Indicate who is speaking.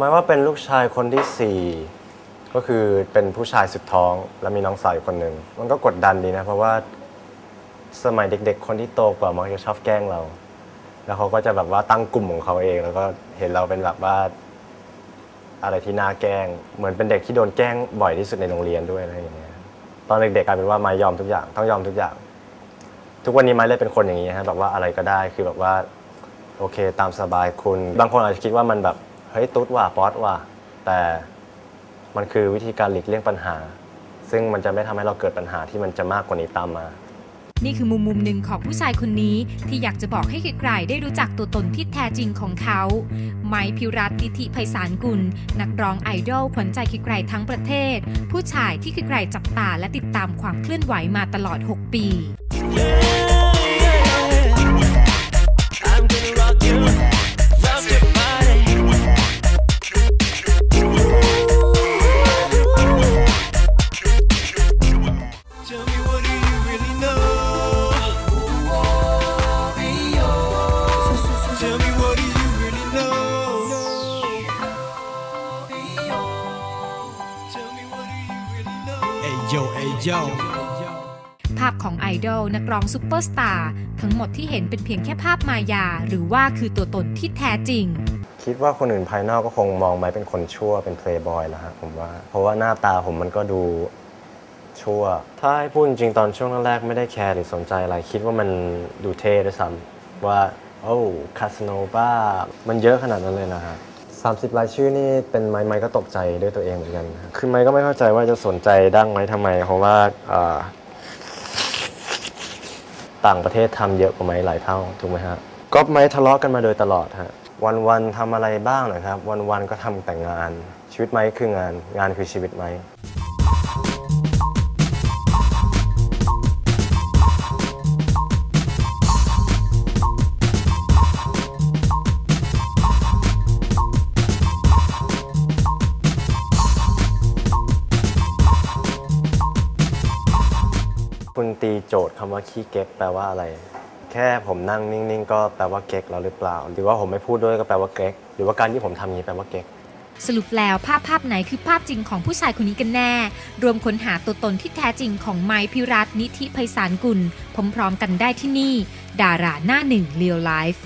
Speaker 1: หมายว่าเป็นลูกชายคนที่สี่ก็คือเป็นผู้ชายสุดท้อง แล้วมีน้องสาวอีกคนหนึ่งมันก็กดดันดีนะ เพราะว่าสมัยเด็ก ๆ คนที่โตกว่ามักจะชอบแกล้งเรา แล้วเขาก็จะแบบว่าตั้งกลุ่มของเขาเอง แล้วก็เห็นเราเป็นแบบว่าอะไรที่น่าแกล้ง เหมือนเป็นเด็กที่โดนแกล้งบ่อยที่สุดในโรงเรียนด้วยอะไรอย่างเงี้ยตอนเด็กๆกลายเป็นว่าไม้ยอมทุกอย่างต้องยอมทุกอย่าง ทุกวันนี้ไม้เลยเป็นคนอย่างนี้ฮะแบบว่าอะไรก็ได้คือแบบว่าโอเค ตามสบายคุณ บางคนอาจจะคิดว่ามันแบบ เฮ้ยตุ๊ดว่ะป๊อตว่ะแต่มันคือวิธีการหลีกเลี่ยงปัญหา ซึ่งมันจะไม่ทำให้เราเกิดปัญหาที่มันจะมากกว่านี้ตามมา
Speaker 2: นี่คือมุมมุมหนึ่งของผู้ชายคนนี้ที่อยากจะบอกให้ใครๆได้รู้จักตัวตนที่แท้จริงของเขา ไมพิรัตนิธิไพศาลกุล นักร้องไอดอลขวัญใจใครๆทั้งประเทศ ผู้ชายที่ใครๆจับตาและติดตามความเคลื่อนไหวมาตลอด 6 ปี
Speaker 3: I'm really know?
Speaker 4: Hey yo, hey yo.
Speaker 2: ภาพของไอดอลนักร้องซูเปอร์สตาร์ทั้งหมดที่เห็นเป็นเพียงแค่ภาพมายา หรือว่าคือตัวตนที่แท้จริง
Speaker 1: คิดว่าคนอื่นภายนอกก็คงมองไม้เป็นคนชั่วเป็นเพลย์บอยแล้วฮะผมว่า เพราะว่าหน้าตาผมมันก็ดูชั่ว ถ้าให้พูดจริงๆตอนช่วงแรกๆไม่ได้แคร์หรือสนใจอะไร คิดว่ามันดูเท่ด้วยซ้ำว่า โอ้คาสโนบ้ามันเยอะขนาดนั้นเลยนะฮะ สามสิบรายชื่อนี่เป็นไม้ไม้ก็ตกใจด้วยตัวเองเหมือนกันนะคือไม้ก็ไม่เข้าใจว่าจะสนใจดั้งไม้ทำไม เพราะว่าอ่าต่างประเทศทำเยอะกว่าไม้หลายเท่าถูกไหมฮะก็ไม้ทะเลาะกันมาโดยตลอดฮะวันๆทำอะไรบ้างนะครับ วันๆก็ทำแต่งาน ชีวิตไม้คืองานงานคือชีวิตไม้ คุณตีโจทย์คำว่าขี้เก๊กแปลว่าอะไร แค่ผมนั่งนิ่งๆ ก็แปลว่าเก๊กแล้วหรือเปล่า หรือว่าผมไม่พูดด้วยก็แปลว่าเก๊ก หรือว่าการที่ผมทำอย่างนี้แปลว่าเก๊ก
Speaker 2: สรุปแล้วภาพภาพไหนคือภาพจริงของผู้ชายคนนี้กันแน่ รวมค้นหาตัวตนที่แท้จริงของไมค์พิรัตน์นิธิไพศาลกุลพร้อมๆกันได้ที่นี่ ดาราหน้าหนึ่งเรียลไลฟ์